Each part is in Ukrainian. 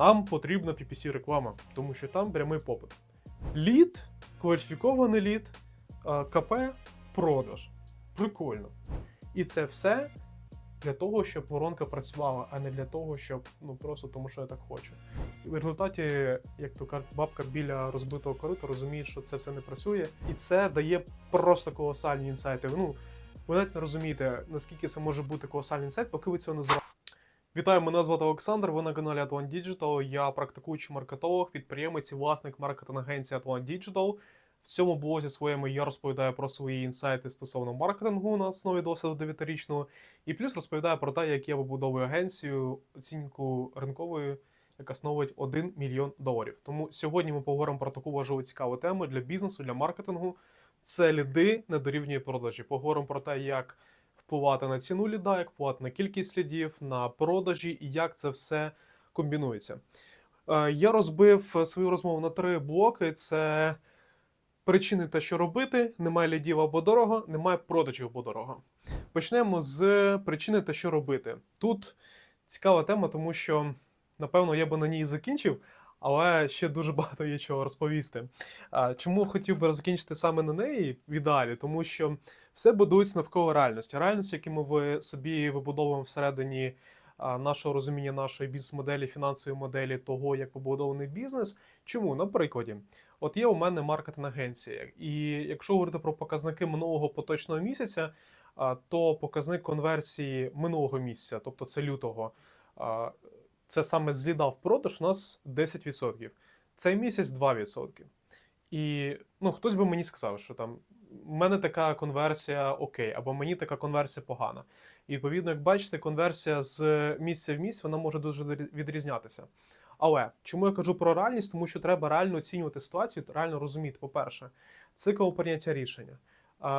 Нам потрібна PPC реклама, тому що там прямий попит. Лід, кваліфікований лід, е, КП, продаж. Прикольно. І це все для того, щоб воронка працювала, а не для того, щоб ну просто тому, що я так хочу. І в результаті, як то кажуть, бабка біля розбитого корита розуміє, що це все не працює, і це дає просто колосальні інсайти. Ну ви навіть не розумієте, наскільки це може бути колосальний інсайт, поки ви цього не зробите. Вітаю, мене звати Олександр. Ви на каналі Atlant Digital. Я практикуючий маркетолог, підприємець і власник маркетинг-агенції Atlant Digital. В цьому блозі своєму я розповідаю про свої інсайти стосовно маркетингу на основі досвіду 9-річного, і плюс розповідаю про те, як я вибудовую агенцію оцінку ринкової, яка становить 1 мільйон доларів. Тому сьогодні ми поговоримо про таку важливу цікаву тему для бізнесу, для маркетингу. Це ліди не дорівнює продажі. Поговоримо про те, як впливати на ціну ліда, як впливати на кількість лідів, на продажі і як це все комбінується. Е, Я розбив е, свою розмову на три блоки: це причини те, що робити, немає лідів або дорого, немає продажів або дорого. Почнемо з причини те, що робити. Тут цікава тема, тому що, напевно, я би на ній закінчив, але ще дуже багато є чого розповісти. Чому хотів би закінчити саме на неї в ідеалі? Тому що все будується навколо реальності. Реальності, яку ми собі вибудовуємо всередині нашого розуміння нашої бізнес-моделі, фінансової моделі, того, як побудований бізнес. Чому? На прикладі, от є у мене маркетинг-агенція, і якщо говорити про показники минулого поточного місяця, то показник конверсії минулого місяця, тобто це лютого, це саме з ліда в продаж у нас 10%. Цей місяць 2%. І ну, хтось би мені сказав, що там в мене така конверсія окей, або мені така конверсія погана. І відповідно, як бачите, конверсія з місця в місць вона може дуже відрізнятися. Але чому я кажу про реальність? Тому що треба реально оцінювати ситуацію, реально розуміти, по-перше, цикл прийняття рішення,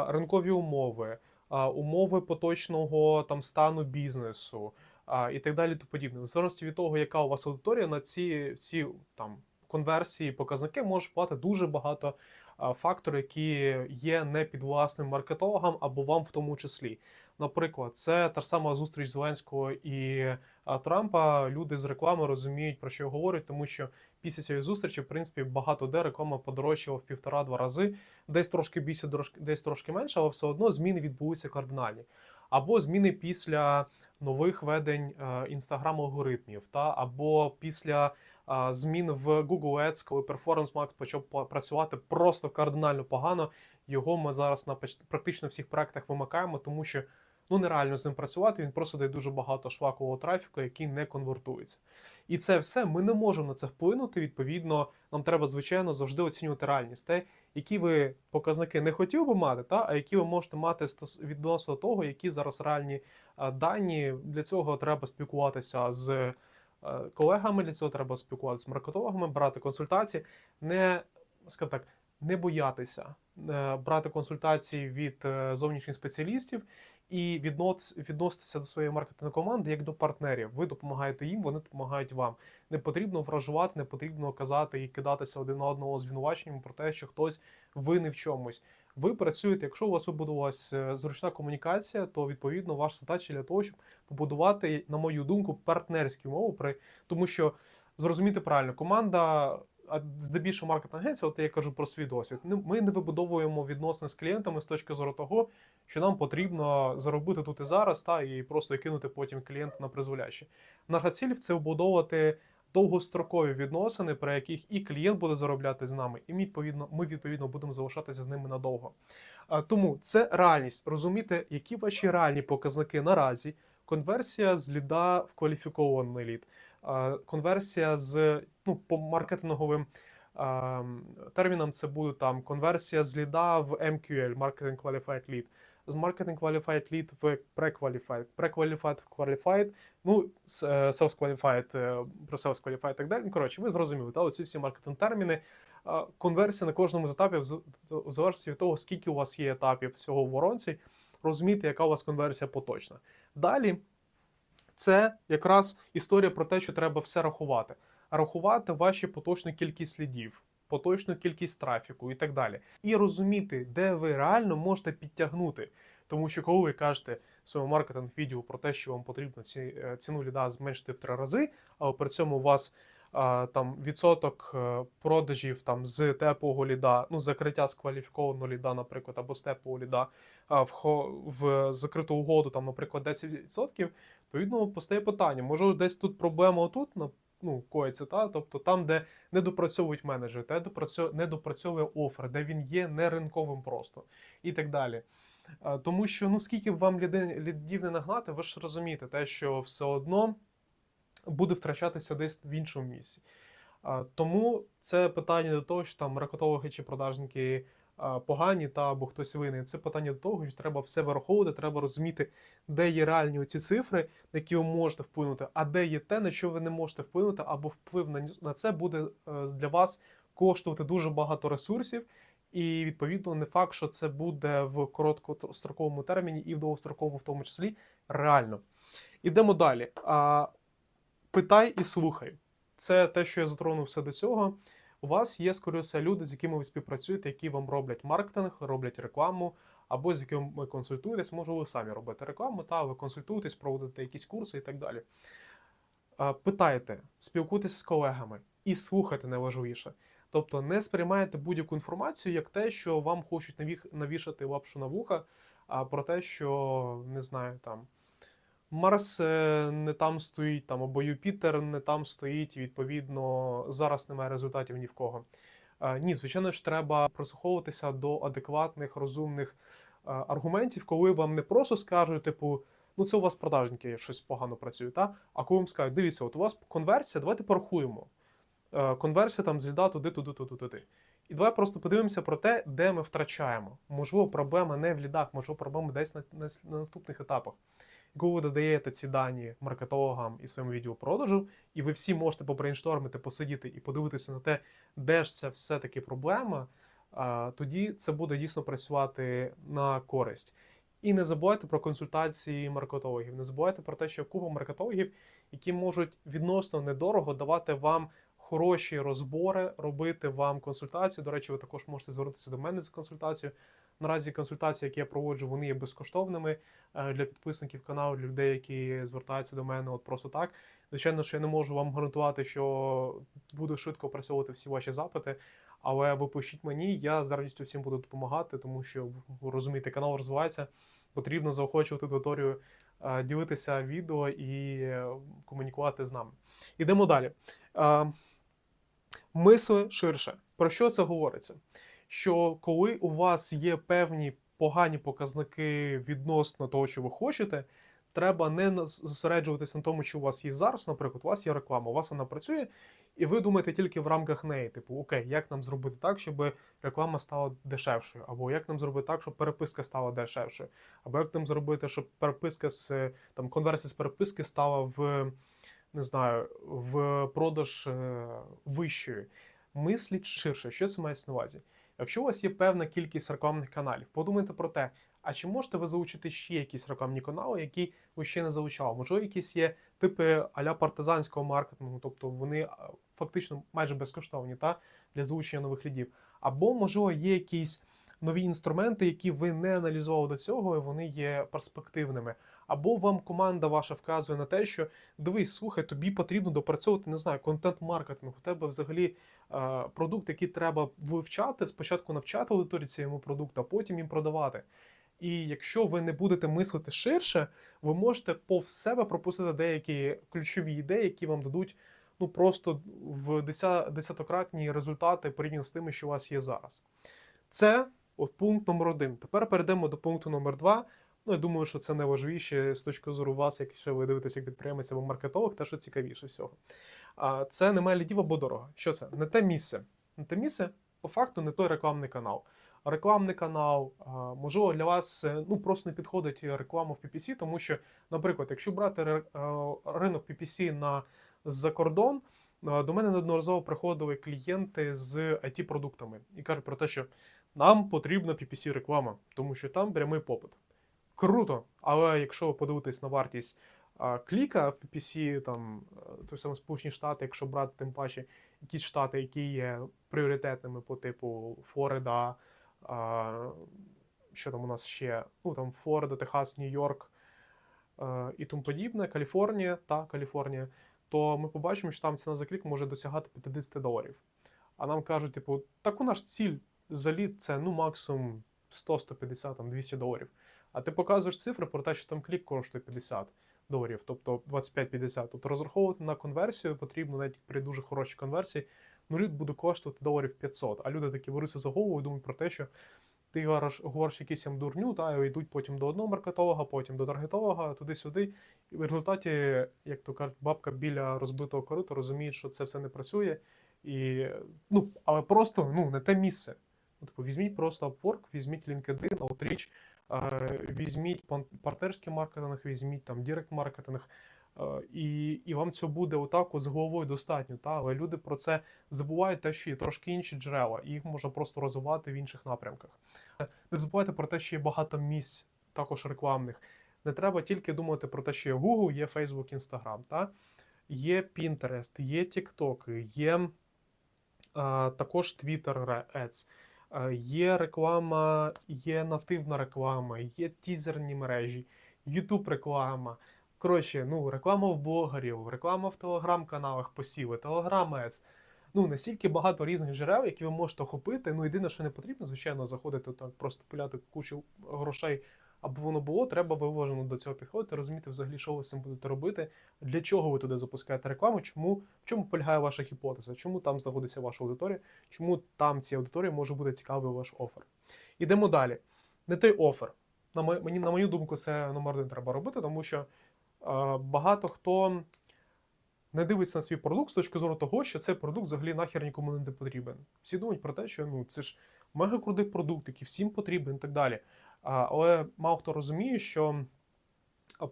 ринкові умови, умови поточного там стану бізнесу і так далі. То подібне. В залежності від того, яка у вас аудиторія, на ці, ці там конверсії, показники може впливати дуже багато факторів, які є не підвласним маркетологам або вам в тому числі. Наприклад, це та ж сама зустріч Зеленського і Трампа. Люди з реклами розуміють про що говорять, тому що після цієї зустрічі, в принципі, багато де реклама подорожчала в півтора-два рази, десь трошки більше, десь трошки менше, але все одно зміни відбулися кардинальні. Або зміни після нових ведень інстаграм алгоритмів, та або після змін в Google Ads, коли Performance Max почав працювати просто кардинально погано. Його ми зараз на практично всіх проектах вимикаємо, тому що ну нереально з ним працювати. Він просто дає дуже багато шлакового трафіку, який не конвертується. І це все ми не можемо на це вплинути. Відповідно, нам треба звичайно завжди оцінювати реальність, те, які ви показники не хотів би мати, та а які ви можете мати відносно того, які зараз реальні дані. Для цього треба спілкуватися з колегами. Для цього треба спілкуватися з маркетологами, брати консультації, не скажімо так, не боятися е, брати консультації від е, зовнішніх спеціалістів і відноситися до своєї маркетингової команди як до партнерів. Ви допомагаєте їм, вони допомагають вам. Не потрібно вражувати, не потрібно казати і кидатися один на одного звинуваченням про те, що хтось винний в чомусь. Ви працюєте, якщо у вас вибудувалася е, зручна комунікація, то відповідно ваша задача для того, щоб побудувати, на мою думку, партнерські умови, при тому що зрозуміти правильно, команда. А здебільшого маркетинг агенція, от я кажу про свій досвід. Ми не вибудовуємо відносини з клієнтами з точки зору того, що нам потрібно заробити тут і зараз, та і просто кинути потім клієнта на призволяще. Наша ціль це вбудовувати довгострокові відносини, при яких і клієнт буде заробляти з нами, і ми відповідно, ми відповідно будемо залишатися з ними надовго. Тому це реальність. Розуміти, які ваші реальні показники наразі. Конверсія з ліда в кваліфікований лід, конверсія з ну, по маркетинговим термінам це буде там конверсія з ліда в MQL, Marketing Qualified Lead, з Marketing Qualified Lead в Pre-Qualified, Pre-Qualified в Qualified, ну, е, Sales Qualified, е, про Sales Qualified і так далі. Ну, коротше, ви зрозуміли, та, оці всі маркетинг терміни. Конверсія на кожному з етапів, в залежності від того, скільки у вас є етапів всього в воронці, розуміти, яка у вас конверсія поточна. Далі це якраз історія про те, що треба все рахувати. Рахувати ваші поточну кількість слідів, поточну кількість трафіку і так далі. І розуміти, де ви реально можете підтягнути. Тому що коли ви кажете в своєму маркетинг відео про те, що вам потрібно ці, е, ціну ліда зменшити в три рази, але при цьому у вас а, там відсоток е, продажів там з теплого ліда, ну закриття з кваліфікованого ліда, наприклад, або з теплого ліда а, в, в закриту угоду, там, наприклад, 10%, відповідно, постає питання: може, десь тут проблема отут ну, коїться, та? тобто там, де не допрацьовують менеджери, де допрацьовує, не допрацьовує офер, де він є не ринковим просто і так далі. Тому що ну скільки б вам лідів не нагнати, ви ж розумієте, те, що все одно буде втрачатися десь в іншому місці. Тому це питання до того, що там маркетологи чи продажники погані та або хтось винен. Це питання до того, що треба все враховувати, треба розуміти, де є реальні ці цифри, на які ви можете вплинути, а де є те, на що ви не можете вплинути, або вплив на, це буде е, для вас коштувати дуже багато ресурсів. І відповідно не факт, що це буде в короткостроковому терміні і в довгостроковому, в тому числі, реально. Ідемо далі. Питай і слухай. Це те, що я затронув все до цього. У вас є, скоріше, люди, з якими ви співпрацюєте, які вам роблять маркетинг, роблять рекламу, або з якими ви консультуєтесь, може, ви самі робите рекламу, та ви консультуєтесь, проводите якісь курси і так далі. Питайте, спілкуйтеся з колегами і слухайте найважливіше. Тобто не сприймайте будь-яку інформацію як те, що вам хочуть навішати лапшу на вуха, а про те, що не знаю, там Марс е, не там стоїть, там або Юпітер не там стоїть. Відповідно, зараз немає результатів ні в кого. Е, Ні, звичайно ж, треба прислуховуватися до адекватних, розумних е, аргументів, коли вам не просто скажуть, типу, ну це у вас продажники щось погано працює, та? а коли вам скажуть, дивіться, от у вас конверсія, давайте порахуємо. Конверсія там з ліда туди, туди, туди, туди. І давай просто подивимося про те, де ми втрачаємо. Можливо, проблема не в лідах, можливо, проблема десь на, на, на наступних етапах. І Коли ви додаєте ці дані маркетологам і своєму відділу продажу, і ви всі можете побрейнштормити, посидіти і подивитися на те, де ж це все-таки проблема, тоді це буде дійсно працювати на користь. І не забувайте про консультації маркетологів. Не забувайте про те, що купа маркетологів, які можуть відносно недорого давати вам хороші розбори, робити вам консультацію. До речі, ви також можете звернутися до мене за консультацією. Наразі консультації, які я проводжу, вони є безкоштовними е, для підписників каналу, для людей, які звертаються до мене от просто так. Звичайно, що я не можу вам гарантувати, що буду швидко опрацьовувати всі ваші запити, але ви пишіть мені, я з радістю всім буду допомагати, тому що розумієте, канал розвивається. Потрібно заохочувати аудиторію е, ділитися відео і е, комунікувати з нами. Ідемо далі. Мисли ширше. Про що це говориться? Що коли у вас є певні погані показники відносно того, що ви хочете, треба не зосереджуватися на тому, що у вас є зараз. Наприклад, у вас є реклама, у вас вона працює, і ви думаєте тільки в рамках неї. Типу, окей, як нам зробити так, щоб реклама стала дешевшою, або як нам зробити так, щоб переписка стала дешевшою, або як нам зробити, щоб переписка з там конверсія з переписки стала в не знаю, в продаж е, вищою. Мисліть ширше, що це мається на увазі. Якщо у вас є певна кількість рекламних каналів, подумайте про те, а чи можете ви залучити ще якісь рекламні канали, які ви ще не залучали? Можливо, якісь є типи аля партизанського маркетингу, тобто вони фактично майже безкоштовні та, для залучення нових лідів. Або, можливо, є якісь нові інструменти, які ви не аналізували до цього, і вони є перспективними. Або вам команда ваша вказує на те, що дивись, слухай, тобі потрібно допрацьовувати, не знаю, контент-маркетинг. У тебе взагалі продукт, який треба вивчати, спочатку навчати аудиторію цьому продукту, а потім їм продавати. І якщо ви не будете мислити ширше, ви можете повз себе пропустити деякі ключові ідеї, які вам дадуть ну просто в десятократні результати порівняно з тими, що у вас є зараз. Це от пункт номер один. Тепер перейдемо до пункту номер два. Ну, я думаю, що це найважливіше з точки зору вас, якщо ви дивитеся як підприємець або маркетолог, те, що цікавіше всього. Це немає лідів або дорого. Що це? Не те місце. Не те місце, по факту, не той рекламний канал. Рекламний канал, можливо, для вас е, ну, просто не підходить реклама в PPC, тому що, наприклад, якщо брати ринок PPC на за кордон, до мене неодноразово приходили клієнти з it продуктами і кажуть про те, що нам потрібна PPC реклама, тому що там прямий попит. Круто, але якщо ви подивитесь на вартість а, кліка в PPC, там е, той самий Сполучені Штати, якщо брати тим паче якісь штати, які є пріоритетними по типу Флорида, а, що там у нас ще? Ну там Флорида, Техас, Нью-Йорк е, і тому подібне, Каліфорнія та Каліфорнія, то ми побачимо, що там ціна за клік може досягати 50 доларів. А нам кажуть, типу, так у нас ціль за лід це ну максимум 100, 150, там 200 доларів. А ти показуєш цифри про те, що там клік коштує 50 доларів, тобто 25-50. Тобто розраховувати на конверсію потрібно навіть при дуже хорошій конверсії. Ну, лід буде коштувати доларів 500. А люди такі беруться за голову і думають про те, що ти говориш, говориш якийсь дурню, та, і йдуть потім до одного маркетолога, потім до таргетолога, туди-сюди. І в результаті, як то кажуть, бабка біля розбитого корита розуміє, що це все не працює. І, ну, але просто ну, не те місце. Ну, Типу, візьміть просто Upwork, візьміть LinkedIn, Outreach, візьміть партнерський маркетинг, візьміть там директ маркетинг. І, і вам цього буде отак от з головою достатньо. Та? Але люди про це забувають те, що є трошки інші джерела, і їх можна просто розвивати в інших напрямках. Не забувайте про те, що є багато місць, також рекламних. Не треба тільки думати про те, що є Google, є Facebook, Instagram. Та? Є Pinterest, є TikTok, є а, також Twitter Ads. Е, Є реклама, є нативна реклама, є тізерні мережі, YouTube реклама. Коротше, ну, реклама в блогерів, реклама в телеграм-каналах посіли, телеграм Ads. Ну, настільки багато різних джерел, які ви можете охопити. Ну, єдине, що не потрібно, звичайно, заходити так, просто пиляти кучу грошей, аби воно було, треба виважено до цього підходити, розуміти взагалі, що ви з цим будете робити, для чого ви туди запускаєте рекламу, чому, в чому полягає ваша гіпотеза, чому там знаходиться ваша аудиторія, чому там цій аудиторії може бути цікавий ваш офер. Ідемо далі. Не той офер. На мені, на мою думку, це номер один треба робити, тому що е, багато хто не дивиться на свій продукт з точки зору того, що цей продукт взагалі нахер нікому не потрібен. Всі думають про те, що ну це ж мега крутий продукт, який всім потрібен і так далі. Але мало хто розуміє, що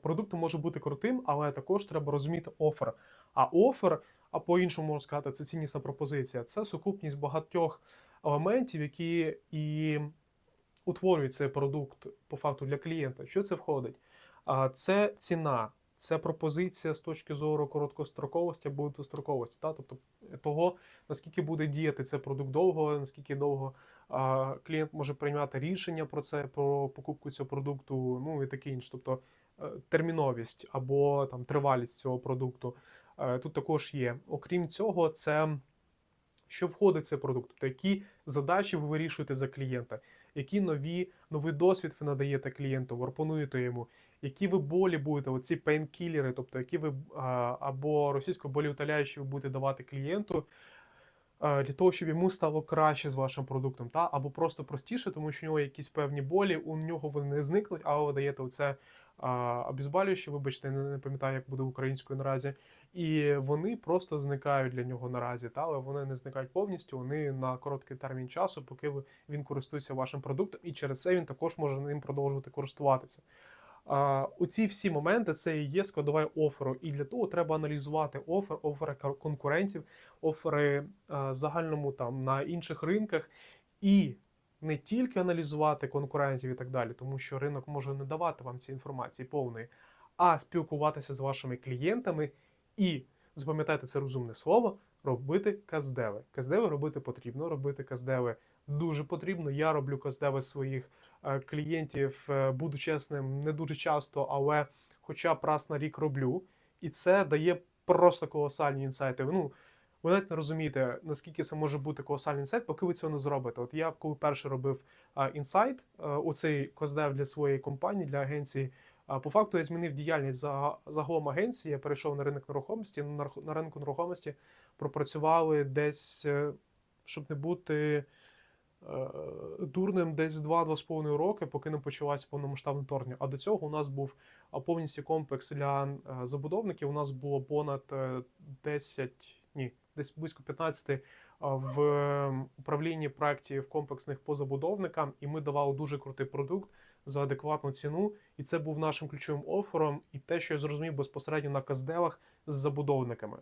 продукт може бути крутим, але також треба розуміти офер. А офер, а по-іншому можна сказати, це ціннісна пропозиція. Це сукупність багатьох елементів, які і утворюють цей продукт по факту для клієнта. Що це входить? Це ціна, це пропозиція з точки зору короткостроковості або довгостроковості, та? тобто того, наскільки буде діяти цей продукт довго, наскільки довго клієнт може прийняти рішення про це, про покупку цього продукту, ну і таке інше. Тобто е, терміновість або там тривалість цього продукту. Е, Тут також є. Окрім цього, це що входить в цей продукт, тобто які задачі ви вирішуєте за клієнта, які нові, новий досвід ви надаєте клієнту, пропонуєте йому, які ви болі будете, оці пейнкілери, тобто які ви або російською боліутоляючі ви будете давати клієнту. Для того, щоб йому стало краще з вашим продуктом, та або просто простіше, тому що у нього якісь певні болі, у нього вони не зникнуть, а ви даєте оце а, обезболююче, вибачте, не, пам'ятаю, як буде українською наразі. І вони просто зникають для нього наразі, та але вони не зникають повністю. Вони на короткий термін часу, поки він користується вашим продуктом, і через це він також може ним продовжувати користуватися. А, оці всі моменти це і є складова оферу, і для того треба аналізувати офер, офери конкурентів, офери а, загальному там на інших ринках, і не тільки аналізувати конкурентів і так далі, тому що ринок може не давати вам цієї інформації повної, а спілкуватися з вашими клієнтами і запам'ятайте це розумне слово, робити каздеви. Каздеви робити потрібно, робити каздеви дуже потрібно. Я роблю каздеви своїх клієнтів, е, буду чесним, не дуже часто, але хоча б раз на рік роблю. І це дає просто колосальні інсайти. Ну, ви навіть не розумієте, наскільки це може бути колосальний інсайт, поки ви цього не зробите. От я коли перше робив інсайт, а, оцей коздев для своєї компанії, для агенції. По факту я змінив діяльність за загалом агенції. Я перейшов на ринок нерухомості. На ринку нерухомості пропрацювали десь, е, щоб не бути е, дурним, десь 2-2,5 роки, поки не почалась повномасштабне вторгнення. А до цього у нас був повністю комплекс для е, забудовників. У нас було понад е, 10, ні, десь близько 15 в е, управлінні проєктів комплексних по забудовникам, і ми давали дуже крутий продукт за адекватну ціну. І це був нашим ключовим офером, і те, що я зрозумів безпосередньо на каздевах з забудовниками.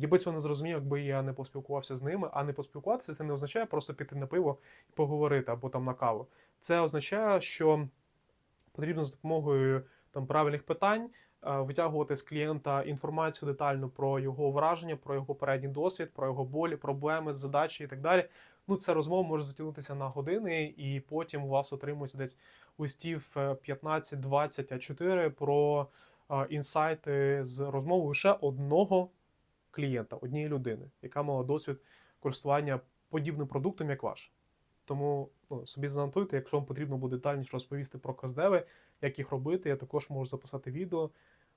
Я би цього не зрозумів, якби я не поспілкувався з ними, а не поспілкуватися це не означає просто піти на пиво і поговорити або там на каву. Це означає, що потрібно з допомогою там правильних питань е, витягувати з клієнта інформацію детальну про його враження, про його попередній досвід, про його болі, проблеми, задачі і так далі. Ну, ця розмова може затягнутися на години, і потім у вас отримується десь листів е, 15-20 А4 про інсайти з розмови лише одного клієнта, однієї людини, яка мала досвід користування подібним продуктом, як ваш. Тому ну, собі занотуйте, якщо вам потрібно буде детальніше розповісти про каздеви, як їх робити, я також можу записати відео.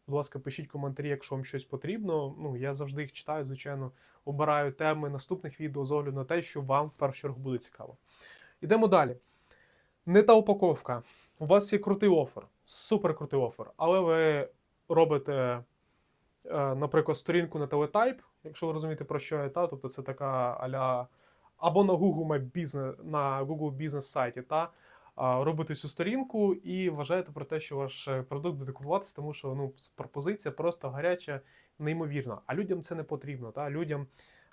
Будь ласка, пишіть коментарі, якщо вам щось потрібно. Ну, я завжди їх читаю, звичайно, обираю теми наступних відео з огляду на те, що вам в першу чергу буде цікаво. Ідемо далі. Не та упаковка. У вас є крутий офер, супер крутий офер, але ви робите, наприклад, сторінку на телетайп, якщо ви розумієте, про що я, та, тобто це така аля або на Google My Business, на Google Business сайті, та робите цю сторінку і вважаєте про те, що ваш е, продукт буде купуватися, тому що ну, пропозиція просто гаряча, неймовірна. А людям це не потрібно. Та? Людям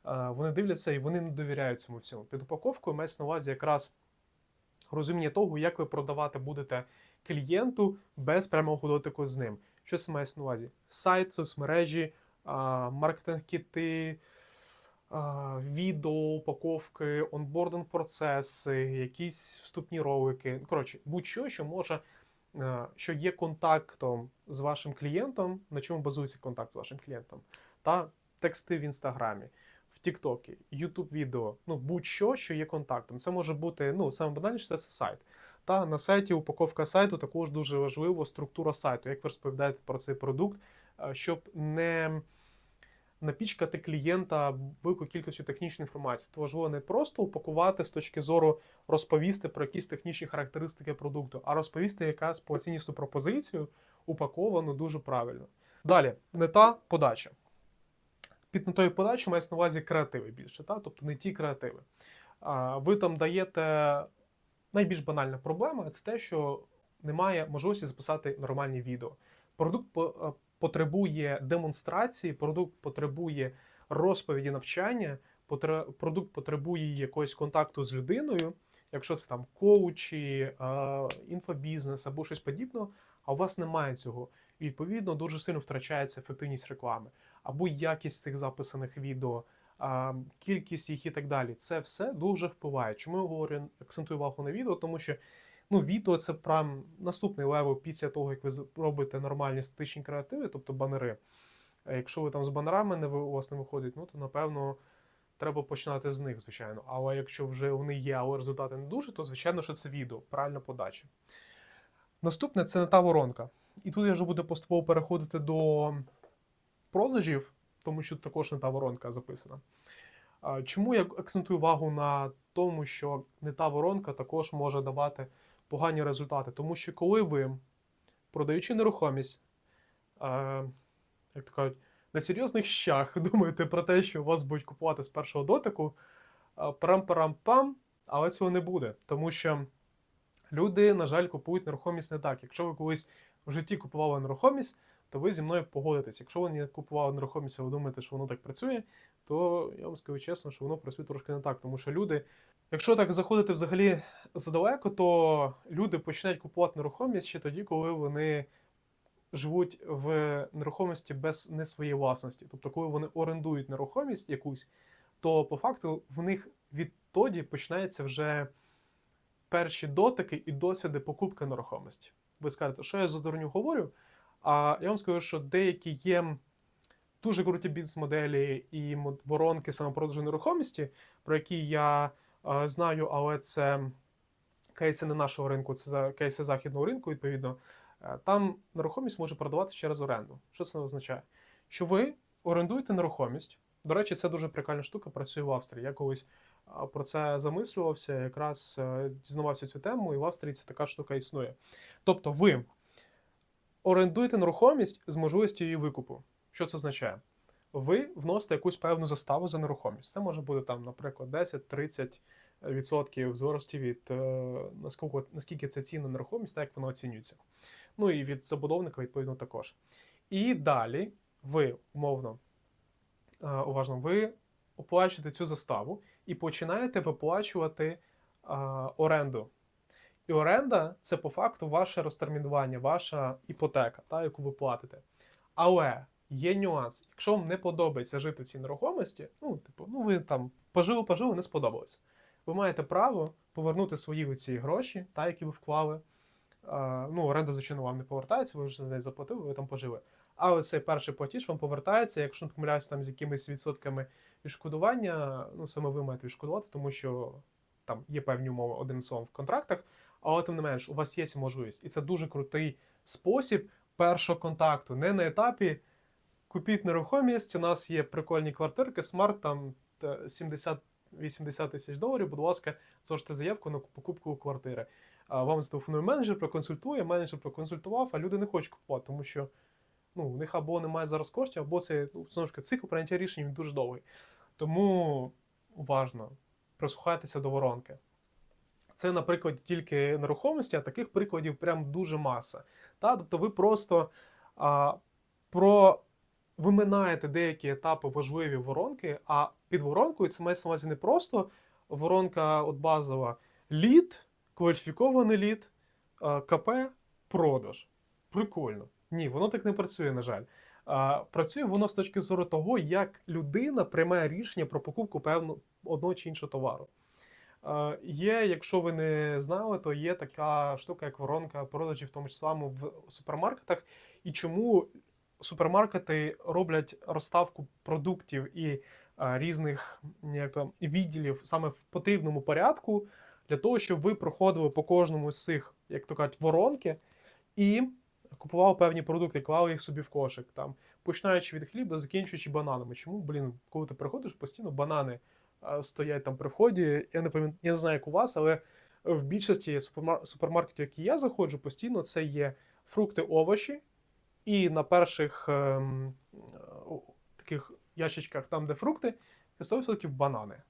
е, вони дивляться і вони не довіряють цьому всьому. Під упаковкою мається на увазі якраз розуміння того, як ви продавати будете клієнту без прямого дотику з ним. Що це має на увазі? Сайт, соцмережі, маркетинг-кіти, відео, упаковки, онбординг процеси, якісь вступні ролики. Коротше, будь-що, що може, що є контактом з вашим клієнтом, на чому базується контакт з вашим клієнтом, та тексти в інстаграмі. В Тіктокі, Ютуб відео, ну будь-що, що є контактом. Це може бути ну саме банальніше, це сайт. Та на сайті упаковка сайту також дуже важливо структура сайту, як ви розповідаєте про цей продукт, е, щоб не напічкати клієнта великою кількістю технічної інформації. То важливо не просто упакувати з точки зору розповісти про якісь технічні характеристики продукту, а розповісти якась по цінністу пропозицію, упаковану дуже правильно. Далі, мета подача. Під подачі мається на увазі креативи більше, та? тобто не ті креативи. А, Ви там даєте найбільш банальна проблема це те, що немає можливості записати нормальні відео. Продукт е, потребує демонстрації, продукт потребує розповіді навчання, продукт потребує якогось контакту з людиною, якщо це там коучі, е, інфобізнес або щось подібне, а у вас немає цього. І відповідно дуже сильно втрачається ефективність реклами або якість цих записаних відео, кількість їх і так далі. Це все дуже впливає. Чому я говорю, акцентую увагу на відео? Тому що ну, відео це прям наступний левел після того, як ви робите нормальні статичні креативи, тобто банери. Якщо ви там з банерами не у вас не виходить, ну то напевно. Треба починати з них, звичайно. Але якщо вже вони є, але результати не дуже, то звичайно, що це відео, правильна подача. Наступне це не та воронка. І тут я вже буду поступово переходити до продажів, тому що також не та воронка записана. Чому я акцентую увагу на тому, що не та воронка також може давати погані результати? Тому що коли ви, продаючи нерухомість, як то кажуть, на серйозних щах думаєте про те, що вас будуть купувати з першого дотику, парам-парам-пам, але цього не буде. Тому що люди, на жаль, купують нерухомість не так. Якщо ви колись в житті купували нерухомість, то ви зі мною погодитесь. Якщо ви не купували нерухомість, а ви думаєте, що воно так працює, то я вам скажу чесно, що воно працює трошки не так. Тому що люди, якщо так заходити взагалі задалеко, то люди починають купувати нерухомість ще тоді, коли вони живуть в нерухомості без не своєї власності. Тобто, коли вони орендують нерухомість якусь, то по факту в них відтоді починаються вже перші дотики і досвіди покупки нерухомості. Ви скажете, що я за дурню говорю? А я вам скажу, що деякі є дуже круті бізнес-моделі і воронки самопродажу нерухомості, про які я е, знаю, але це кейси не нашого ринку, це кейси західного ринку, відповідно. Е, Там нерухомість може продаватися через оренду. Що це означає? Що ви орендуєте нерухомість. До речі, це дуже прикольна штука, працює в Австрії. Я колись про це замислювався, якраз е, дізнавався цю тему, і в Австрії ця така штука існує. Тобто, ви орендуєте нерухомість з можливістю її викупу. Що це означає? Ви вносите якусь певну заставу за нерухомість. Це може бути там, наприклад, 10-30 відсотків в залежності від е, наскільки, наскільки це цінна нерухомість, так як вона оцінюється. Ну і від забудовника, відповідно, також. І далі ви, умовно, е, уважно, ви оплачуєте цю заставу і починаєте виплачувати е, оренду. І оренда це по факту ваше розтермінування, ваша іпотека, та, яку ви платите. Але є нюанс. Якщо вам не подобається жити в цій нерухомості, ну, типу, ну ви там пожили, пожили, не сподобалось. Ви маєте право повернути свої ці гроші, та, які ви вклали, ну, оренда, звичайно, вам не повертається, ви вже з неї заплатили, ви там пожили. Але цей перший платіж вам повертається, якщо не помиляюся, там з якимись відсотками відшкодування, ну саме ви маєте відшкодувати, тому що там є певні умови одним словом в контрактах, але тим не менш, у вас є можливість. І це дуже крутий спосіб першого контакту. Не на етапі купіть нерухомість, у нас є прикольні квартирки, смарт там 70-80 тисяч доларів, будь ласка, залиште заявку на покупку квартири. Вам зателефонує менеджер, проконсультує, менеджер проконсультував, а люди не хочуть купувати, тому що ну, у них або немає зараз коштів, або це ну, знову ж таки цикл прийняття рішень дуже довгий. Тому уважно прислухайтеся до воронки. Це, наприклад, тільки нерухомості, а таких прикладів прям дуже маса. Та? Тобто ви просто а, про виминаєте деякі етапи важливі воронки, а під воронкою це мається на увазі не просто воронка от базова лід, кваліфікований лід, КП, продаж. Прикольно. Ні, воно так не працює, на жаль. А, Працює воно з точки зору того, як людина приймає рішення про покупку певного одного чи іншого товару. Е, Є, якщо ви не знали, то є така штука, як воронка продажів, в тому числі в супермаркетах. І чому супермаркети роблять розставку продуктів і е, різних як то, відділів саме в потрібному порядку, для того, щоб ви проходили по кожному з цих, як то кажуть, воронки, і купували певні продукти, клали їх собі в кошик. Там, починаючи від хліба, закінчуючи бананами. Чому, блін, коли ти приходиш, постійно банани стоять там при вході. Я не пам'ятаю, я не знаю, як у вас, але в більшості супермаркетів, які я заходжу, постійно це є фрукти, овочі, і на перших ем, таких ящичках, там, де фрукти, це 100% банани.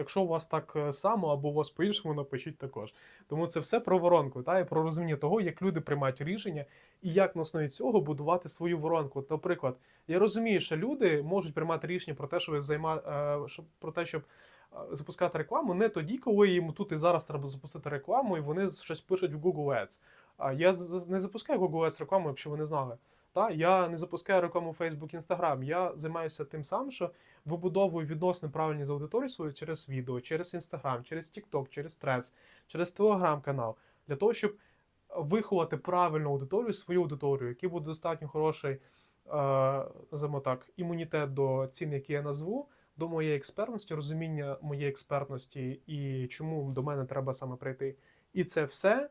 Якщо у вас так е, само, або у вас по-іншому, напишіть також. Тому це все про воронку, та, і про розуміння того, як люди приймають рішення і як на основі цього будувати свою воронку. Наприклад, я розумію, що люди можуть приймати рішення про те, щоб займа... е, про те, щоб е, запускати рекламу не тоді, коли їм тут і зараз треба запустити рекламу, і вони щось пишуть в Google Ads. Я не запускаю Google Ads рекламу, якщо ви не знали. Та я не запускаю рекламу Facebook, Instagram. Я займаюся тим самим, що вибудовую відносини правильні з аудиторією свою через відео, через Instagram, через TikTok, через Threads, через Telegram канал для того, щоб виховати правильну аудиторію, свою аудиторію, який буде достатньо хороший, е, називаємо так, імунітет до цін, які я назву, до моєї експертності, розуміння моєї експертності і чому до мене треба саме прийти. І це все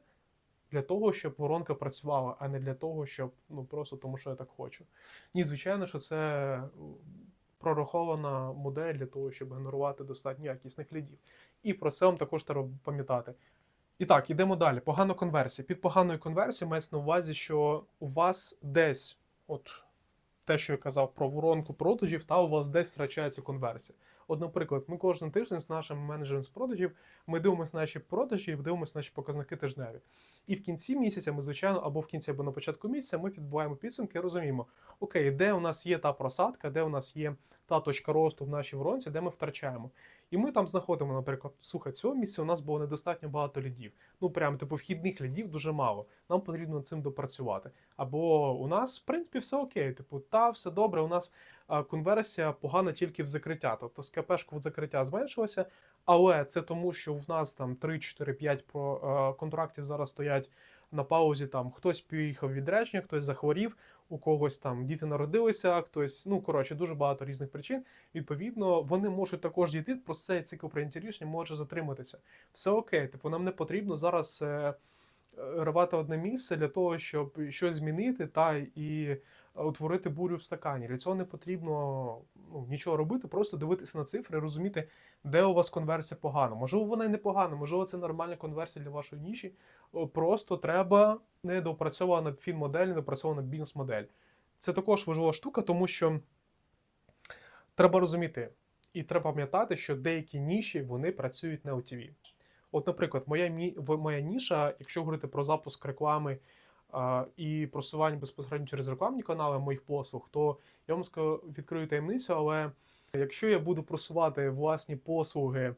для того, щоб воронка працювала, а не для того, щоб ну просто тому, що я так хочу. Ні, звичайно, що це прорахована модель для того, щоб генерувати достатньо якісних лідів. І про це вам також треба пам'ятати. І так, ідемо далі. Погана конверсія. Під поганою конверсією мається на увазі, що у вас десь, от те, що я казав про воронку продажів, та у вас десь втрачається конверсія. От, наприклад, ми кожен тиждень з нашим менеджером з продажів ми дивимося наші продажі і дивимося наші показники тижневі. І в кінці місяця ми, звичайно, або в кінці, або на початку місяця ми підбуваємо підсумки і розуміємо, окей, де у нас є та просадка, де у нас є та точка росту в нашій воронці, де ми втрачаємо. І ми там знаходимо, наприклад, слухай, цього місяця у нас було недостатньо багато лідів. Ну прям типу вхідних лідів дуже мало. Нам потрібно цим допрацювати. Або у нас, в принципі, все окей. Типу, та все добре. У нас конверсія погана тільки в закриття. Тобто з КПшку в закриття зменшилося, але це тому, що в нас там 3, 4, 5 про е, контрактів зараз стоять на паузі. Там хтось поїхав відречення, хтось захворів, у когось там діти народилися, хтось, ну коротше, дуже багато різних причин. Відповідно, вони можуть також дійти, про цей цикл прийняття рішення може затриматися. Все окей, типу, нам не потрібно зараз. Е, Рвати одне місце для того, щоб щось змінити та і утворити бурю в стакані. Для цього не потрібно ну, нічого робити, просто дивитися на цифри, розуміти, де у вас конверсія погана. Можливо, вона і не погана, можливо, це нормальна конверсія для вашої ніші. Просто треба недопрацьована фін-модель, недопрацьована бізнес-модель. Це також важлива штука, тому що треба розуміти і треба пам'ятати, що деякі ніші вони працюють на OTV. От, наприклад, моя, моя ніша, якщо говорити про запуск реклами і просування безпосередньо через рекламні канали моїх послуг, то я вам скажу, відкрию таємницю, але якщо я буду просувати власні послуги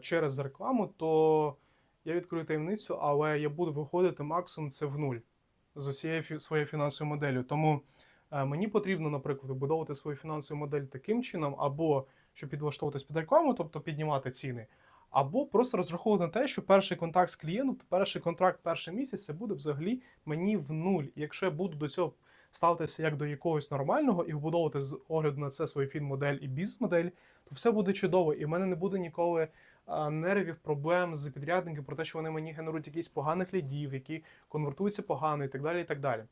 через рекламу, то я відкрию таємницю, але я буду виходити максимум це в нуль з усією своєю фінансовою моделлю. Тому е, мені потрібно, наприклад, вибудовувати свою фінансову модель таким чином, або щоб підлаштовуватись під рекламу, тобто піднімати ціни. Або просто розраховувати на те, що перший контакт з клієнтом, перший контракт, перший місяць це буде взагалі мені в нуль. Якщо я буду до цього ставитися як до якогось нормального і вбудовувати з огляду на це свою фін-модель і бізнес-модель, то все буде чудово, і в мене не буде ніколи нервів, проблем з підрядниками про те, що вони мені генерують якісь поганих лідів, які конвертуються погано, і так далі. І так далі.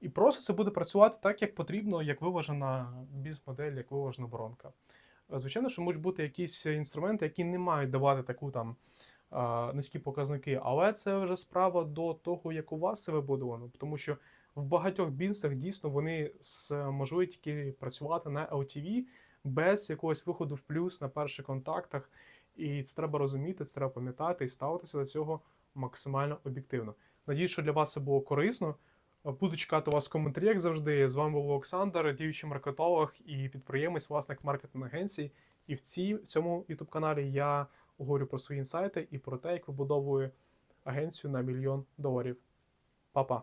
І просто це буде працювати так, як потрібно, як виважена бізнес-модель, як виважена воронка. Звичайно, що можуть бути якісь інструменти, які не мають давати таку там низькі показники, але це вже справа до того, як у вас це вибудовано, тому що в багатьох бізнесах дійсно вони зможуть тільки працювати на LTV без якогось виходу в плюс на перших контактах. І це треба розуміти, це треба пам'ятати і ставитися до цього максимально об'єктивно. Надіюсь, що для вас це було корисно. Буду чекати вас в коментарі, як завжди. З вами був Олександр, діючий маркетолог і підприємець, власник маркетинг агенції. І в цій, цьому youtube каналі я говорю про свої інсайти і про те, як вибудовую агенцію на мільйон доларів. Па-па!